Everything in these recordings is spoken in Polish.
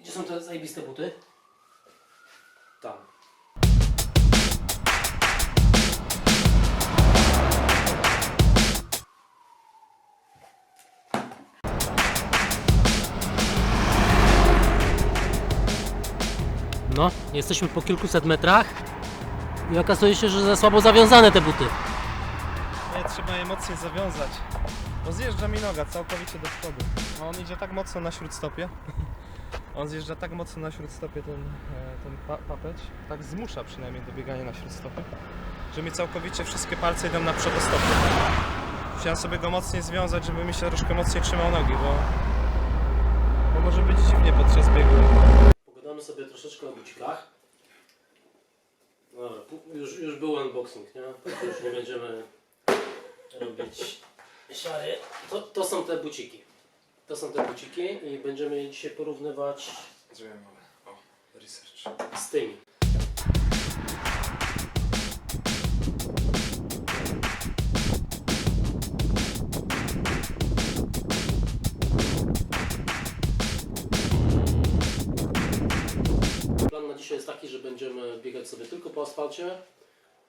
Gdzie są te zajebiste buty? Tam. No, jesteśmy po kilkuset metrach i okazuje się, że za słabo zawiązane te buty. Nie, trzeba je mocniej zawiązać. Bo zjeżdża mi noga całkowicie do przodu. A on idzie tak mocno na śródstopie. On zjeżdża tak mocno na śródstopie ten, e, ten pa papeć, tak zmusza przynajmniej do biegania na śródstopie, że mi całkowicie wszystkie palce idą na przodostopie. Musiałem sobie go mocniej związać, żeby mi się troszkę mocniej trzymał nogi, bo, bo może być dziwnie podczas biegu. Pogadamy sobie troszeczkę o bucikach. Dobra, już, już był unboxing, nie? Już nie będziemy robić siary. To, to są te buciki. To są te buciki i będziemy je dzisiaj porównywać Zrobiłem małe. O, research. z tymi. Plan na dzisiaj jest taki, że będziemy biegać sobie tylko po asfalcie.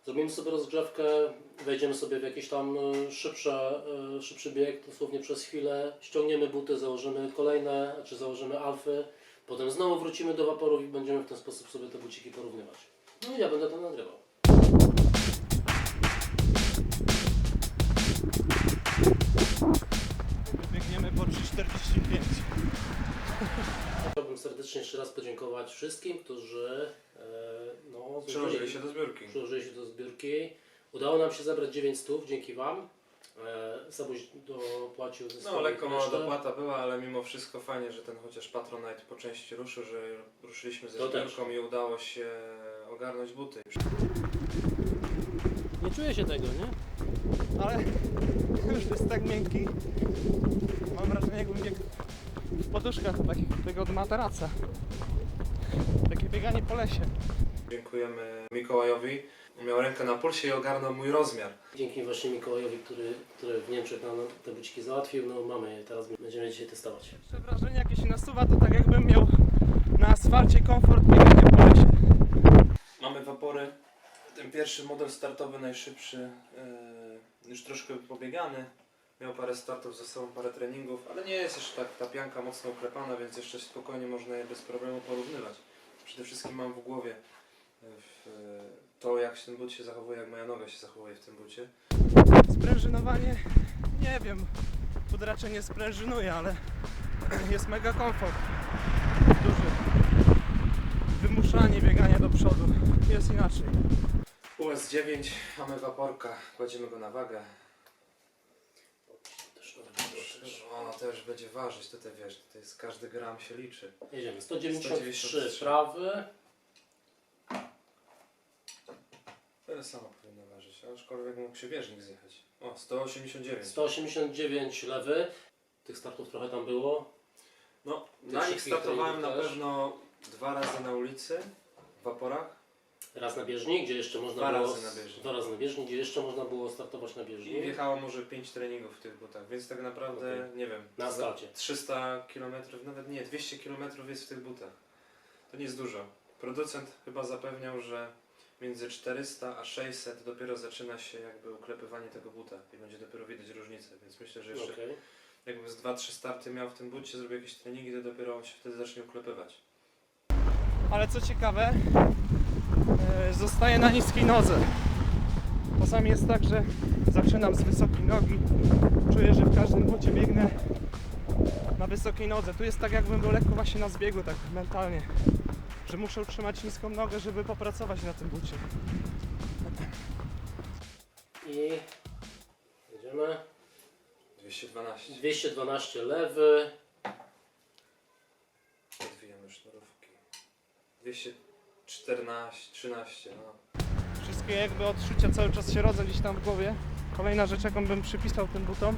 Zrobimy sobie rozgrzewkę, wejdziemy sobie w jakiś tam e, szybsze, e, szybszy bieg, dosłownie przez chwilę. Ściągniemy buty, założymy kolejne, czy założymy alfy. Potem znowu wrócimy do waporów i będziemy w ten sposób sobie te buciki porównywać. No i ja będę to nagrywał. Biegniemy po 3,45. Chciałbym serdecznie jeszcze raz podziękować wszystkim, którzy e, no, Przyłożyli się do zbiórki. przyłożyli się do zbiórki. Udało nam się zebrać 9 stów dzięki Wam. E, Sabuś dopłacił ze No, lekko mała dopłata była, ale mimo wszystko fajnie, że ten chociaż Patronite po części ruszył, że ruszyliśmy ze To też. zbiórką i udało się ogarnąć buty. Nie czuję się tego, nie? ale już jest tak miękki. Mam wrażenie, jakbym biegł w poduszkach takich tego od materaca. Takie bieganie po lesie. Dziękujemy Mikołajowi. Miał rękę na pulsie i ogarnął mój rozmiar. Dzięki właśnie Mikołajowi, który, który w Niemczech nam te buciki załatwił, no mamy je, teraz będziemy dzisiaj testować. Jeszcze wrażenie jakie się nasuwa, to tak jakbym miał na asfalcie komfort biegania po lesie. Mamy wapory. Ten pierwszy model startowy, najszybszy, yy, już troszkę pobiegany. Miał parę startów ze sobą, parę treningów, ale nie jest jeszcze tak ta pianka mocno uklepana, więc jeszcze spokojnie można je bez problemu porównywać. Przede wszystkim mam w głowie w, e, to, jak się ten but się zachowuje, jak moja noga się zachowuje w tym bucie. Sprężynowanie, nie wiem, tu raczej nie sprężynuje, ale jest mega komfort. Duży. Wymuszanie biegania do przodu. Jest inaczej. US9, mamy waporka, kładziemy go na wagę. Ona też będzie ważyć, tutaj wiesz, tutaj jest każdy gram się liczy. Jedziemy. 193 193. prawy, Tyle samo powinno ważyć, aczkolwiek mógł się bieżnik zjechać. O, 189. 189 lewy. Tych startów trochę tam było. No, Tych na nich startowałem na też. pewno dwa razy na ulicy, w waporach. Raz na bieżni, gdzie jeszcze można Dwa było. razy na bieżni. Dwa razy na bieżni, gdzie jeszcze można było startować na bieżni. I wjechało może 5 treningów w tych butach, więc tak naprawdę, nie wiem, Na za asfalcie. 300 km, nawet nie, 200 km jest w tych butach. To nie jest dużo. Producent chyba zapewniał, że między 400 a 600 dopiero zaczyna się jakby uklepywanie tego buta i będzie dopiero widać różnicę, więc myślę, że jeszcze Okej. jakbym z 2-3 starty miał w tym bucie, zrobił jakieś treningi, to dopiero on się wtedy zacznie uklepywać. Ale co ciekawe, e, zostaję na niskiej nodze. Czasami jest tak, że zaczynam z wysokiej nogi. Czuję, że w każdym bucie biegnę na wysokiej nodze. Tu jest tak, jakbym był lekko właśnie na zbiegu, tak mentalnie. Że muszę utrzymać niską nogę, żeby popracować na tym bucie. I jedziemy. 212. 212 lewy. Odwijamy sznurówki. 214, 13, no. Wszystkie jakby odczucia cały czas się rodzą gdzieś tam w głowie. Kolejna rzecz, jaką bym przypisał tym butom,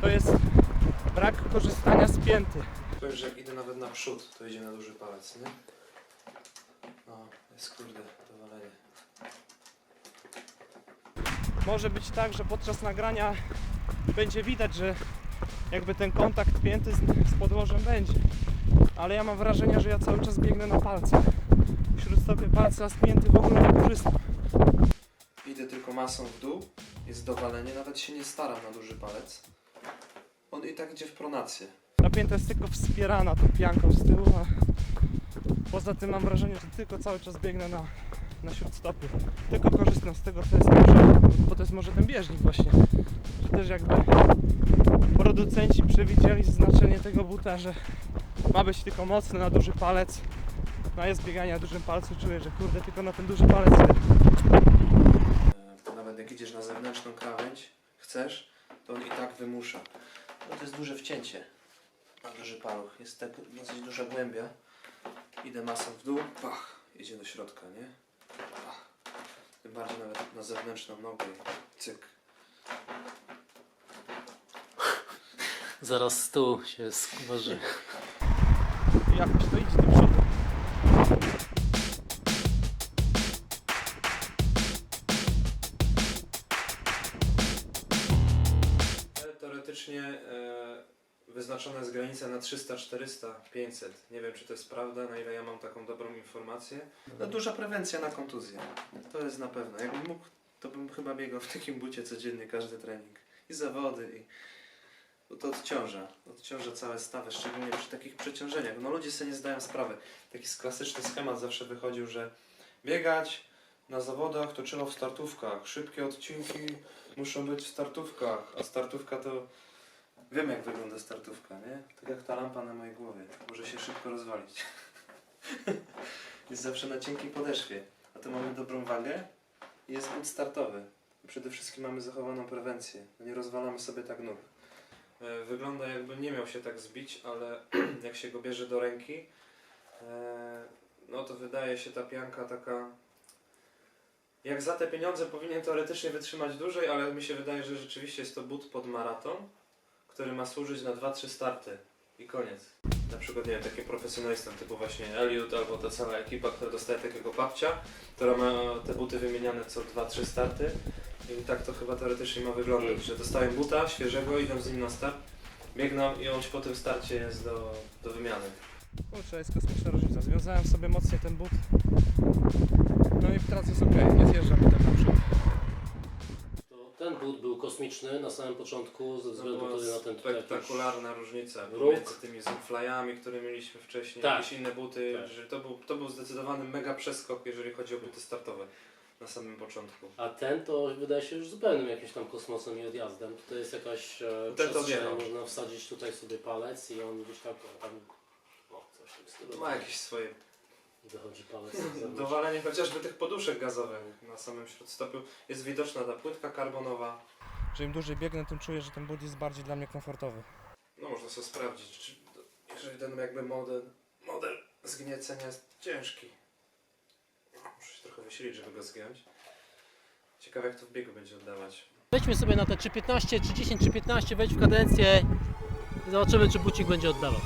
to jest brak korzystania z pięty. Powiem, że jak idę nawet na przód, to idzie na duży palec, nie? Jest kurde, dowalenie. Może być tak, że podczas nagrania będzie widać, że jakby ten kontakt pięty z, z podłożem będzie. ale ja mam wrażenie, że ja cały czas biegnę na palcach. Śródstopie palca spięty w ogóle nie korzystam. Idę tylko masą w dół, jest dowalenie, nawet się nie staram na duży palec. On i tak idzie w pronację. Napięta jest tylko wspierana tą pianką z tyłu, a poza tym mam wrażenie, że tylko cały czas biegnę na, na śródstopie. Tylko korzystam z tego, co jest może, bo to jest może ten bieżnik właśnie, że też jakby producenci przewidzieli znaczenie tego buta, że ma być tylko mocny na duży palec. No jest bieganie na dużym palcu, czuję, że kurde, tylko na ten duży palec E, Nawet jak idziesz na zewnętrzną krawędź, chcesz, to on i tak wymusza. No to jest duże wcięcie na duży paluch. Jest tak dosyć duża głębia. Idę masą w dół, pach, idzie do środka, nie? Pach. Tym bardziej nawet na zewnętrzną nogę, i cyk. Zaraz tyłu się skwarzy. jakoś to idzie wyznaczona jest granica na 300, 400, 500. Nie wiem, czy to jest prawda, na ile ja mam taką dobrą informację. No duża prewencja na kontuzję. To jest na pewno. Jakbym mógł, to bym chyba biegał w takim bucie codziennie każdy trening. I zawody, i... Bo to odciąża. Odciąża całe stawy, szczególnie przy takich przeciążeniach. No ludzie sobie nie zdają sprawy. Taki klasyczny schemat zawsze wychodził, że biegać na zawodach to trzeba w startówkach. Szybkie odcinki muszą być w startówkach, a startówka to... Wiem jak wygląda startówka, nie? Tak jak ta lampa na mojej głowie. Może się szybko rozwalić. jest zawsze na cienkiej podeszwie. A tu mamy dobrą wagę i jest but startowy. Przede wszystkim mamy zachowaną prewencję. No Nie rozwalamy sobie tak nóg. E, Wygląda jakby nie miał się tak zbić, ale jak się go bierze do ręki, e, no to wydaje się ta pianka taka jak za te pieniądze powinien teoretycznie wytrzymać dłużej, ale mi się wydaje, że rzeczywiście jest to but pod maraton, który ma służyć na 2-3 starty i koniec. Na przykład, nie wiem, takie profesjonalistom typu właśnie Eliud albo ta cała ekipa, która dostaje takiego babcia, która ma te buty wymieniane co 2-3 starty i tak to chyba teoretycznie ma wyglądać, że dostają buta świeżego, idą z nim na start, biegną i on po tym starcie jest do, do wymiany. Kurczę, jest kosmiczna różnica. Związałem sobie mocniej ten but. No i teraz jest ok, nie zjeżdża mi tak na przód. To ten but był kosmiczny na samym początku ze To względu tutaj na ten tutaj jakiś- spektakularna różnica róg. pomiędzy tymi Zoomflyami, które mieliśmy wcześniej, Tak. jakieś inne buty, Tak. że to był, to był zdecydowany mega przeskok, jeżeli chodzi o buty startowe na samym początku. A ten to wydaje się już zupełnym jakimś tam kosmosem i odjazdem. To jest jakaś e, Ten to przestrzeń, odjechał. można wsadzić tutaj sobie palec i on gdzieś tak tam, o coś w tym stylu. Ma jakieś swoje Wychodzi palec dowalenie chociażby tych poduszek gazowych na samym śródstopiu. Jest widoczna ta płytka karbonowa. Że im dłużej biegnę, tym czuję, że ten but jest bardziej dla mnie komfortowy. No można sobie sprawdzić, czy, jeżeli ten jakby model, model zgniecenia jest ciężki. Muszę się trochę wysilić, żeby go zgiąć. Ciekawe jak to w biegu będzie oddawać. Wejdźmy sobie na te 3.15, 3.10, 3.15, wejdź w kadencję i zobaczymy czy bucik będzie oddawał.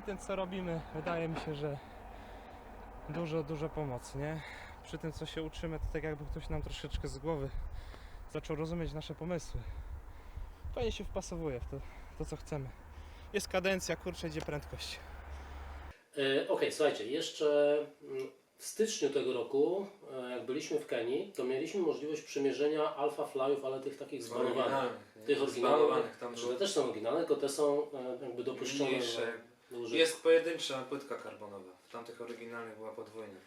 Przy tym co robimy, wydaje mi się, że dużo, dużo pomocy, nie? Przy tym co się uczymy, to tak jakby ktoś nam troszeczkę z głowy zaczął rozumieć nasze pomysły. Fajnie się wpasowuje w to, to co chcemy. jest kadencja, kurczę, idzie prędkość. E, Okej, słuchajcie, jeszcze mm, w styczniu tego roku, e, jak byliśmy w Kenii, to mieliśmy możliwość przymierzenia alfa flyów, ale tych takich nie? Tych oryginalnych, tam Że te też są oryginalne, tylko te są e, jakby dopuszczone mniejsze. Jest pojedyncza płytka karbonowa. W tamtych oryginalnych była podwójna.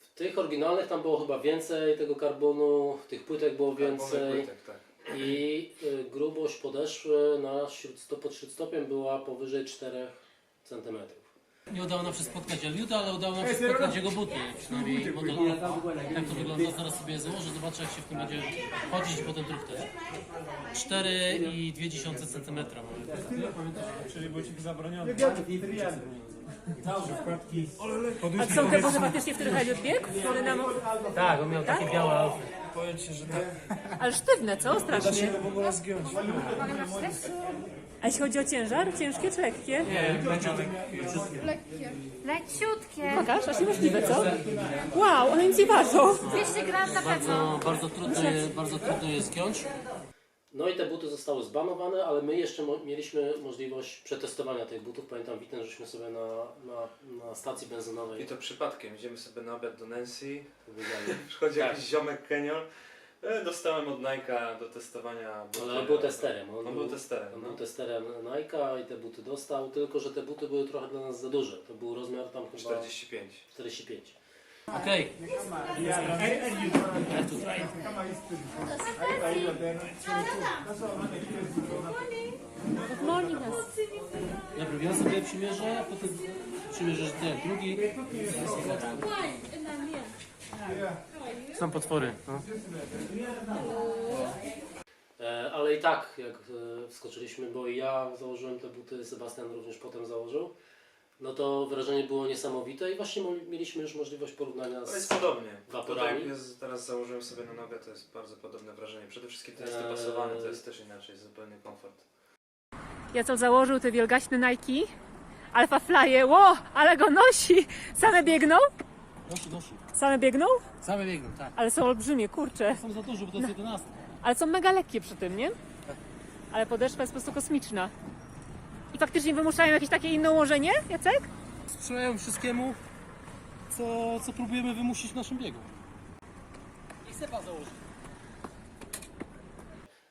W tych oryginalnych tam było chyba więcej tego karbonu, tych płytek było więcej Płytek, tak. i y, grubość podeszwy na śródstop, pod śródstopiem była powyżej 4 cm. Nie udało nam się spotkać Eliuta, ale udało nam się spotkać jego buty, przynajmniej model Jak to wygląda, zaraz sobie założę, zobaczę jak się w tym będzie chodzić i potem truchtę. 4,2 cm mamy. Czyli bucik zabroniony. A są te buty faktycznie, w których Eliot biegł? Nam... Tak, on miał takie białe alfy. Powiem Ci, że tak Ale sztywne, co? Strasznie. w ogóle zgiąć. A jeśli chodzi o ciężar? Ciężkie czy lekkie? Leciutkie. Pokaż, aż niemożliwe, co? Wow, one nic nie ważą. 200 gram na pewno. No, bardzo trudno je, bardzo trudno je zgiąć. No i te buty zostały zbanowane, ale my jeszcze mo- mieliśmy możliwość przetestowania tych butów. Pamiętam weekend, żeśmy sobie na, na, na stacji benzynowej I to przypadkiem. Idziemy sobie na obiad do Nancy. Przychodzi Tak. jakiś ziomek Kenion. E, Dostałem od Nike'a do testowania buty. Ale on był testerem. On był testerem, On no. był testerem Nike'a i te buty dostał, tylko że te buty były trochę dla nas za duże. To był rozmiar tam chyba 45. 45. Okej. Moli nas. Dobra, ja sobie przymierzę, potem przymierzysz ten drugi. Są potwory. No. E, ale i tak, jak e, wskoczyliśmy, bo i ja założyłem te buty, Sebastian również potem założył, no to wrażenie było niesamowite i właśnie mo- mieliśmy już możliwość porównania To z... jest podobnie. Waporami? Tutaj jest, teraz założyłem sobie na nogę, to jest bardzo podobne wrażenie. Przede wszystkim to jest Eee. dopasowane, to jest też inaczej, zupełnie komfort. Jacol założył te wielgaśne Nike. Alfa Flye, ło, ale go nosi. Same biegną? Nosi, nosi. Same biegną? Same biegną, tak. Ale są olbrzymie, kurcze. Są za duże, bo to jest 11. Ale są mega lekkie przy tym, nie? Ale podeszwa jest po prostu kosmiczna. I faktycznie wymuszają jakieś takie inne ułożenie, Jacek? Sprzyjają wszystkiemu, co, co próbujemy wymusić w naszym biegu. I Seba założy.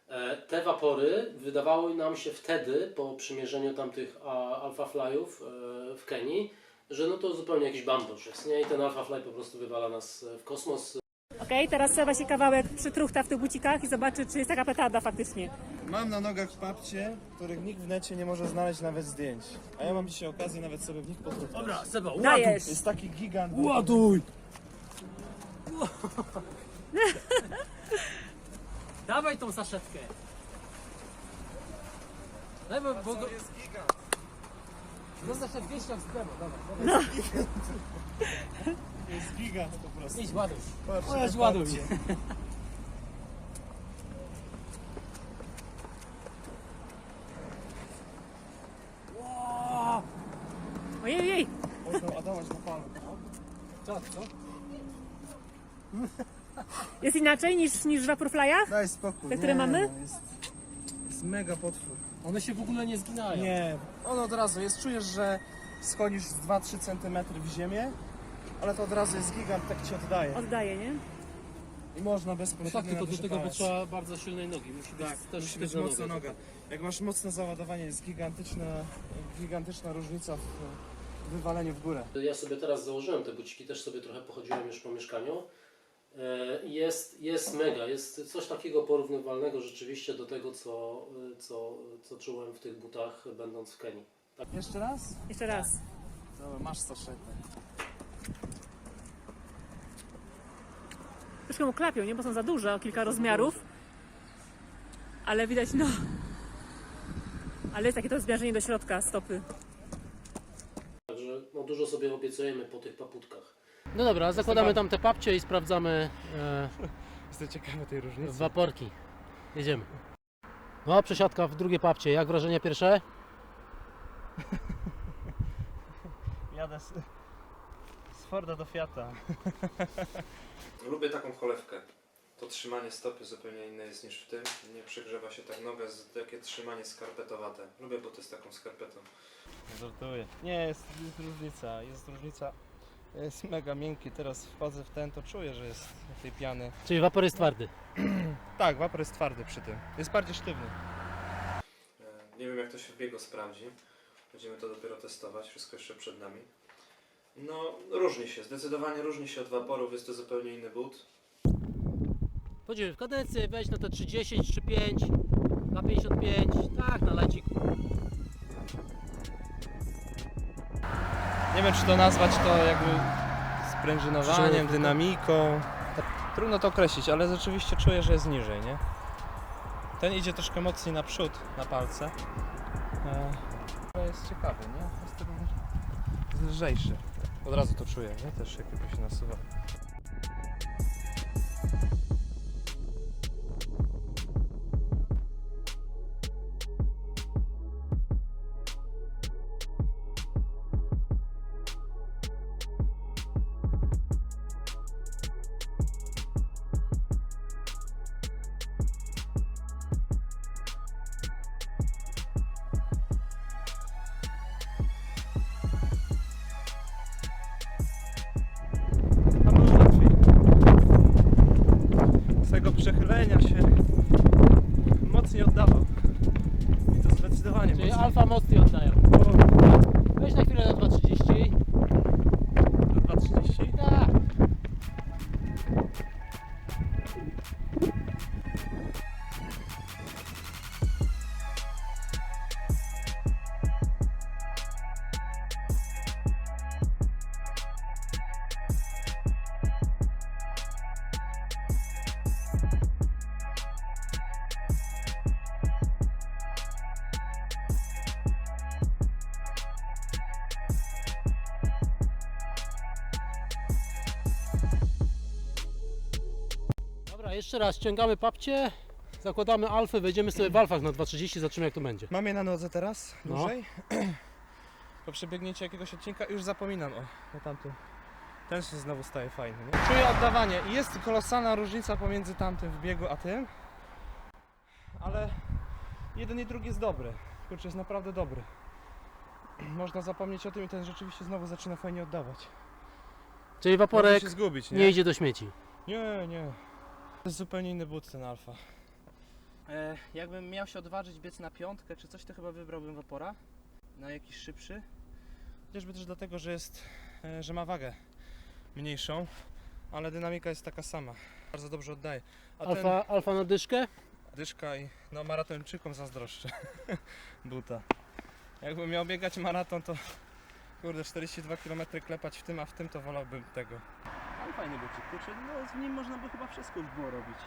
E, Te wapory wydawały nam się wtedy, po przymierzeniu tamtych Alpha Flyów e, w Kenii, że no to zupełnie jakiś bambusz jest, nie? I ten Alpha Fly po prostu wywala nas e, w kosmos. Okej, teraz Seba się kawałek przytruchta w tych bucikach i zobaczy, czy jest taka petarda faktycznie. Mam na nogach papcie, których nikt w necie nie może znaleźć nawet zdjęć. A ja mam dzisiaj okazję nawet sobie w nich potruchtać. Dobra, Seba, Dajesz! Jest taki gigant. Ładuj! Dawaj tą saszetkę. Daj, bo, bo go... jest gigant. No saszetkę 200 z drzewa, dawaj. To jest gigant po prostu. Idź, ładuj. Patrzcie, ładuj. papcie. Ojej, ojej. Można ładować na panu. Co, co? Jest inaczej niż, niż w Vaporflyach? Daj spokój. Te, które nie, mamy? no, Jest, jest mega potwór. One się w ogóle nie zginają. Nie, on od razu jest, czujesz, że schodzisz z 2-3 cm w ziemię, ale to od razu jest gigant, tak ci oddaje. Oddaje, nie? I można No bezpośrednio tak, tylko do tego potrzeba bardzo silnej nogi. Musi być Tak, też musi być sztywna mocna noga. Jak masz mocne załadowanie, jest gigantyczna, gigantyczna różnica w wywaleniu w górę. Ja sobie teraz założyłem te buciki, też sobie trochę pochodziłem już po mieszkaniu. E, Jest, jest mega, jest coś takiego porównywalnego rzeczywiście do tego, co, co, co czułem w tych butach będąc w Kenii. Jeszcze raz? Jeszcze raz. Dobra, masz saszetę. Troszkę mu klapią, nie? Bo są za duże, o kilka rozmiarów. Ale widać, no... Ale jest takie to zmierzenie do środka stopy. Także no, dużo sobie obiecujemy po tych paputkach. No dobra, zakładamy tam te papcie i sprawdzamy e, Jestem ciekawy tej różnicy. waporki. Jedziemy. No, przesiadka w drugie papcie. Jak wrażenie pierwsze? Jadę z, z Forda do Fiata. Lubię taką cholewkę. to trzymanie stopy zupełnie inne jest niż w tym. Nie przegrzewa się tak noga, z takie trzymanie skarpetowate. Lubię buty z taką skarpetą. Żartuję. Nie, jest, jest różnica, jest różnica. Jest mega miękki, teraz wchodzę w ten, to czuję, że jest tej piany. Czyli wapor jest twardy. Tak, wapor jest twardy przy tym. Jest bardziej sztywny. E, Nie wiem jak to się w biegu sprawdzi. Będziemy to dopiero testować, wszystko jeszcze przed nami. No, różni się, zdecydowanie różni się od waporów, jest to zupełnie inny but. Chodzimy w kadencję, weź na te 30 czy 5, na 55, tak, na leciku. Nie wiem, czy to nazwać to jakby sprężynowaniem, dynamiką. Tak, trudno to określić, ale rzeczywiście czuję, że jest niżej, nie? Ten idzie troszkę mocniej naprzód, na palce. E, to jest ciekawe, nie? Jest, lżejszy. Od razu to czuję, nie? Też jak tylko się nasuwa. Dobra, jeszcze raz ściągamy papcie, zakładamy alfę, wejdziemy sobie w alfach na 2.30, zobaczymy jak to będzie. Mam je na nodze teraz, No. dłużej. Po przebiegnięciu jakiegoś odcinka już zapominam o, o tamtym. Ten się znowu staje fajny. Nie? Czuję oddawanie i jest kolosalna różnica pomiędzy tamtym w biegu a tym. Ale jeden i drugi jest dobry. Kurczę, jest naprawdę dobry. Można zapomnieć o tym i ten rzeczywiście znowu zaczyna fajnie oddawać. Czyli Można waporek się zgubić, nie? nie idzie do śmieci. Nie, nie. To jest zupełnie inny but ten alfa. E, jakbym miał się odważyć biec na piątkę czy coś, to chyba wybrałbym Vapora. Na jakiś szybszy. Chociażby też dlatego, że jest, e, że ma wagę mniejszą, ale dynamika jest taka sama. Bardzo dobrze oddaje. A Alfa, alfa na dyszkę? ten dyszka i no maratończykom zazdroszczę buta. Jakbym miał biegać maraton, to kurde 42 km klepać w tym, a w tym to wolałbym tego. Ale fajny bucik, kurczę, no z nim można by chyba wszystko już było robić.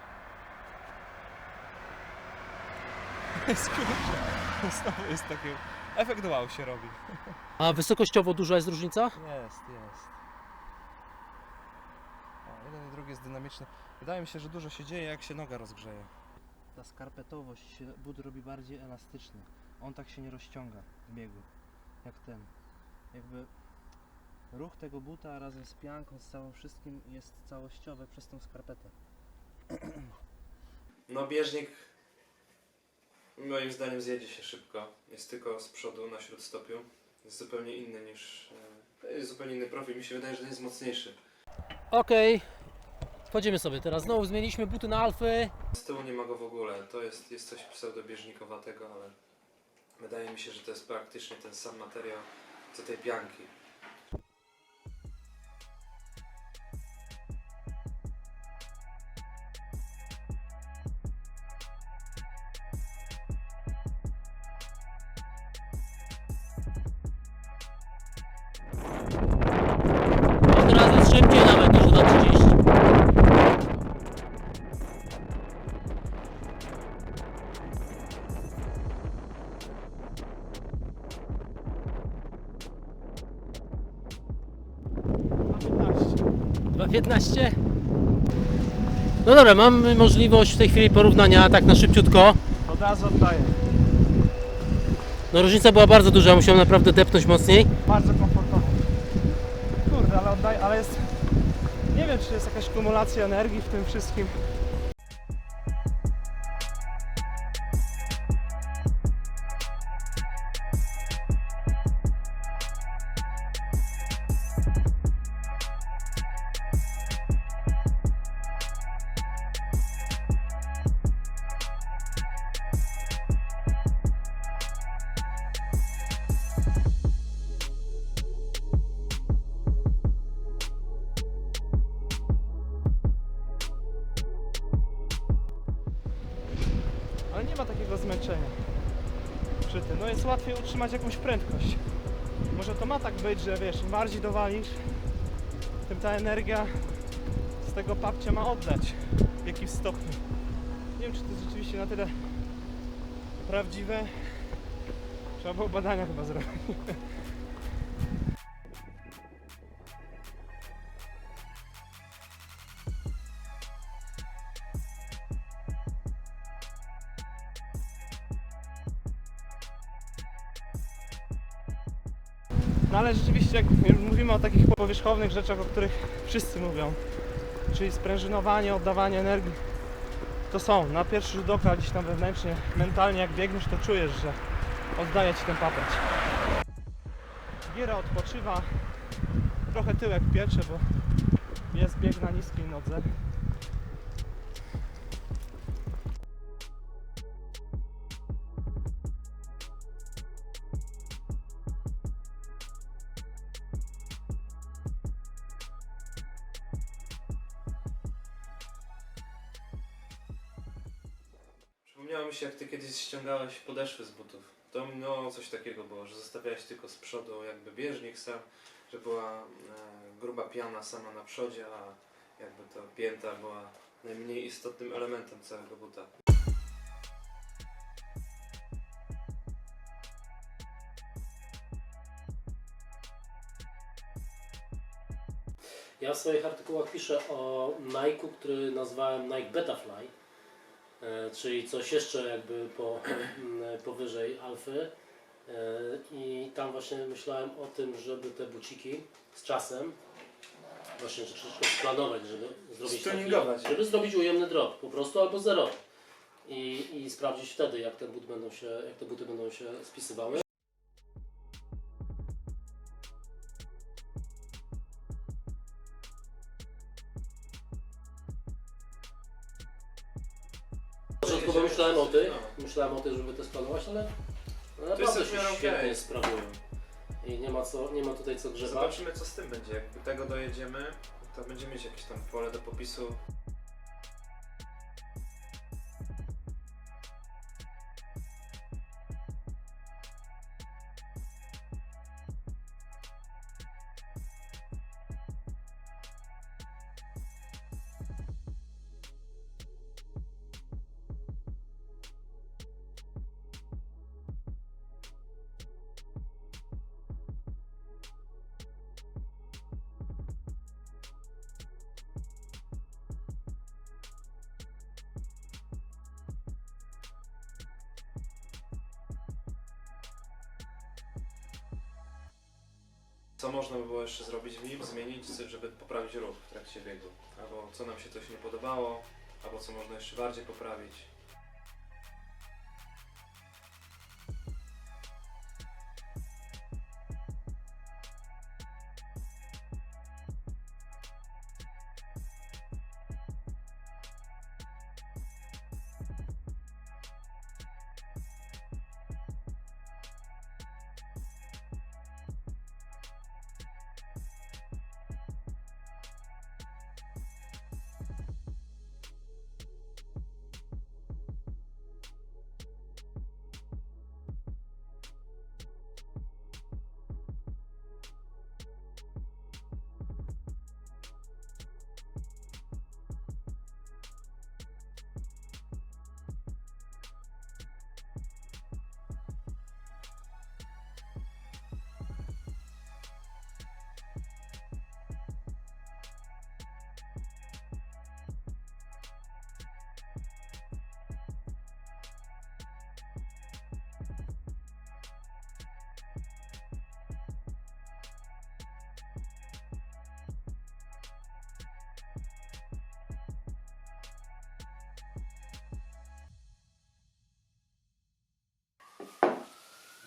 Kurczę, znowu jest taki... Efekt wow się robi. A wysokościowo duża jest różnica? Jest, jest. O, jeden i drugi jest dynamiczny. Wydaje mi się, że dużo się dzieje, jak się noga rozgrzeje. Ta skarpetowość się but robi bardziej elastyczny. On tak się nie rozciąga w biegu, jak ten. Jakby ruch tego buta razem z pianką, z całym wszystkim jest całościowy przez tą skarpetę. No bieżnik moim zdaniem zjedzie się szybko. Jest tylko z przodu na śródstopiu. Jest zupełnie inny niż... e, jest zupełnie inny profil. Mi się wydaje, że ten jest mocniejszy. Okej. Wchodzimy sobie teraz. Znowu zmieniliśmy buty na alfy. Z tyłu nie ma go w ogóle. To jest, jest coś pseudobieżnikowatego, ale wydaje mi się, że to jest praktycznie ten sam materiał co tej pianki. 15. No dobra, mamy możliwość w tej chwili porównania tak na szybciutko. Od razu oddaję. No różnica była bardzo duża, musiałem naprawdę depnąć mocniej. Bardzo komfortowo. Kurde, ale oddaję, ale jest... Nie wiem, czy jest jakaś kumulacja energii w tym wszystkim. No jest łatwiej utrzymać jakąś prędkość. Może to ma tak być, że wiesz, im bardziej dowalisz, tym ta energia z tego papcia ma oddać w jakimś stopniu. Nie wiem, czy to jest rzeczywiście na tyle prawdziwe. Trzeba było badania chyba zrobić. No ale rzeczywiście, jak mówimy o takich powierzchownych rzeczach, o których wszyscy mówią, czyli sprężynowanie, oddawanie energii, to są. Na pierwszy rzut oka gdzieś tam wewnętrznie, mentalnie jak biegniesz, to czujesz, że oddaje ci ten papać. Giera odpoczywa, trochę tyłek piecze, bo jest bieg na niskiej nodze. Kiedyś ściągałeś podeszwy z butów. To no coś takiego było, że zostawiałeś tylko z przodu jakby bieżnik sam, że była e, gruba piana sama na przodzie, a jakby ta pięta była najmniej istotnym elementem całego buta. Ja w swoich artykułach piszę o Nike'u, który nazwałem Nike Betafly, czyli coś jeszcze jakby po, powyżej alfy. E, I tam właśnie myślałem o tym, żeby te buciki z czasem właśnie troszeczkę splanować, żeby zrobić taki, żeby zrobić ujemny drop, po prostu albo zerowy. I, I sprawdzić wtedy, jak te, buty będą się, jak te buty będą się spisywały. Początkowo myślałem o tym, myślałem o tym, żeby to splanować, ale no naprawdę się świetnie okej. sprawują. I nie ma, co, nie ma tutaj co grzebać. Zobaczymy co z tym będzie. Jak do tego dojedziemy, to będziemy mieć jakieś tam pole do popisu. Jeszcze zrobić w nim, zmienić, żeby poprawić ruch w trakcie biegu? Albo co nam się coś nie podobało, albo co można jeszcze bardziej poprawić.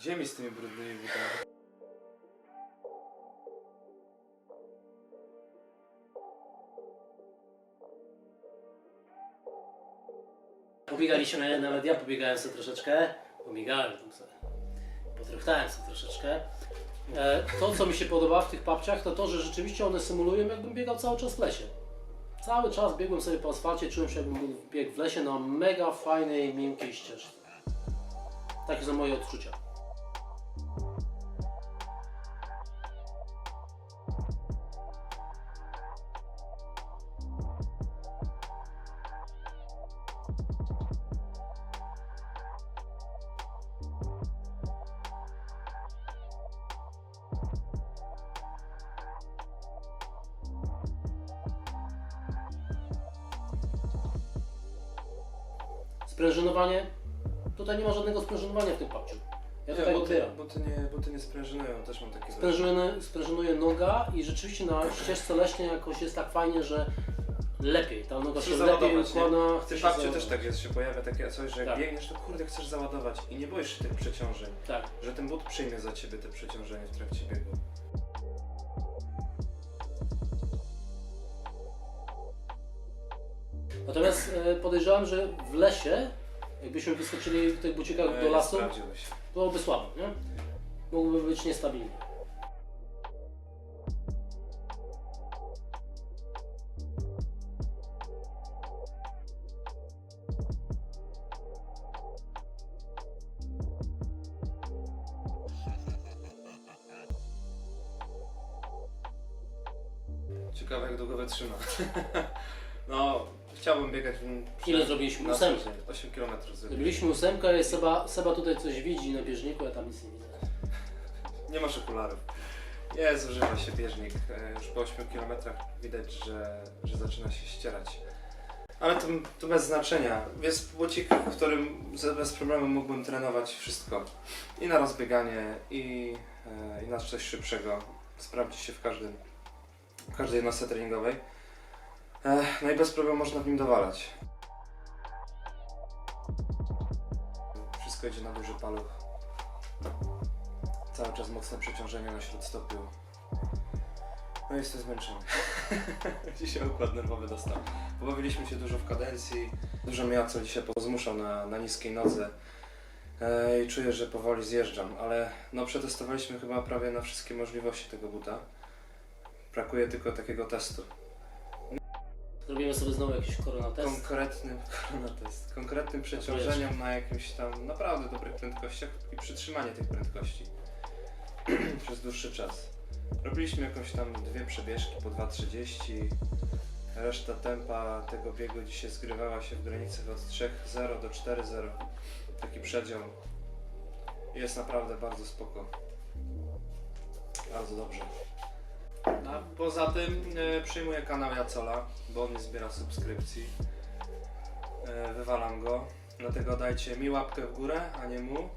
Gdzie mi z tymi brudnymi butami? Pobiegaliśmy, nawet ja pobiegałem sobie troszeczkę. Pobiegałem tam sobie. Potruchtałem sobie troszeczkę. E, to, co mi się podoba w tych papciach, to to, że rzeczywiście one symulują, jakbym biegał cały czas w lesie. Cały czas biegłem sobie po asfalcie, czułem się, jakbym biegł w lesie na mega fajnej, miękkiej ścieżce. Takie są moje odczucia. I rzeczywiście na ścieżce leśnej jakoś jest tak fajnie, że lepiej. Ta noga się lepiej układa. W tym babciu też tak jest, się pojawia takie coś, że jak Tak. biegniesz, to kurde chcesz załadować i nie boisz się tych przeciążeń, Tak. że ten but przyjmie za ciebie te przeciążenie w trakcie biegu. Natomiast e, podejrzewam, że w lesie, jakbyśmy wyskoczyli w tych bucikach do Nie lasu, byłoby słabo, nie? Mógłby być niestabilny. Ile zrobiliśmy? Ósemkę. co dzień. 8 km zrobiliśmy. Zrobiliśmy ósemkę i Seba, Seba tutaj coś widzi na bieżniku, ja tam nic nie widzę. Nie masz okularów. Nie, zużywa się bieżnik. E, Już po 8 km widać, że, że zaczyna się ścierać. Ale to, to bez znaczenia. Jest bucik, w którym ze- bez problemu mógłbym trenować wszystko. I na rozbieganie, i, e, i na coś szybszego. Sprawdzi się w każdym, w każdej jednostce treningowej. E, No i bez problemu można w nim dowalać. Wszystko idzie na duży paluch. Cały czas mocne przeciążenie na śródstopiu. No jestem zmęczony. dzisiaj układ nerwowy dostał. Pobawiliśmy się dużo w kadencji. Dużo mnie co dzisiaj pozmuszał na, na niskiej nodze. I czuję, że powoli zjeżdżam, ale no przetestowaliśmy chyba prawie na wszystkie możliwości tego buta. Brakuje tylko takiego testu. Zrobimy sobie znowu jakiś koronatest. Konkretnym, koronatest, konkretnym przeciążeniom na jakimś tam naprawdę dobrych prędkościach i przytrzymanie tych prędkości przez dłuższy czas. Robiliśmy jakąś tam dwie przebieżki po 2.30. Reszta tempa tego biegu dzisiaj zgrywała się w granicach od 3.0 do 4.0. Taki przedział. Jest naprawdę bardzo spoko. Bardzo dobrze. A poza tym e, przyjmuję kanał Jacola, bo on nie zbiera subskrypcji. E, wywalam go. Dlatego dajcie mi łapkę w górę, a nie mu.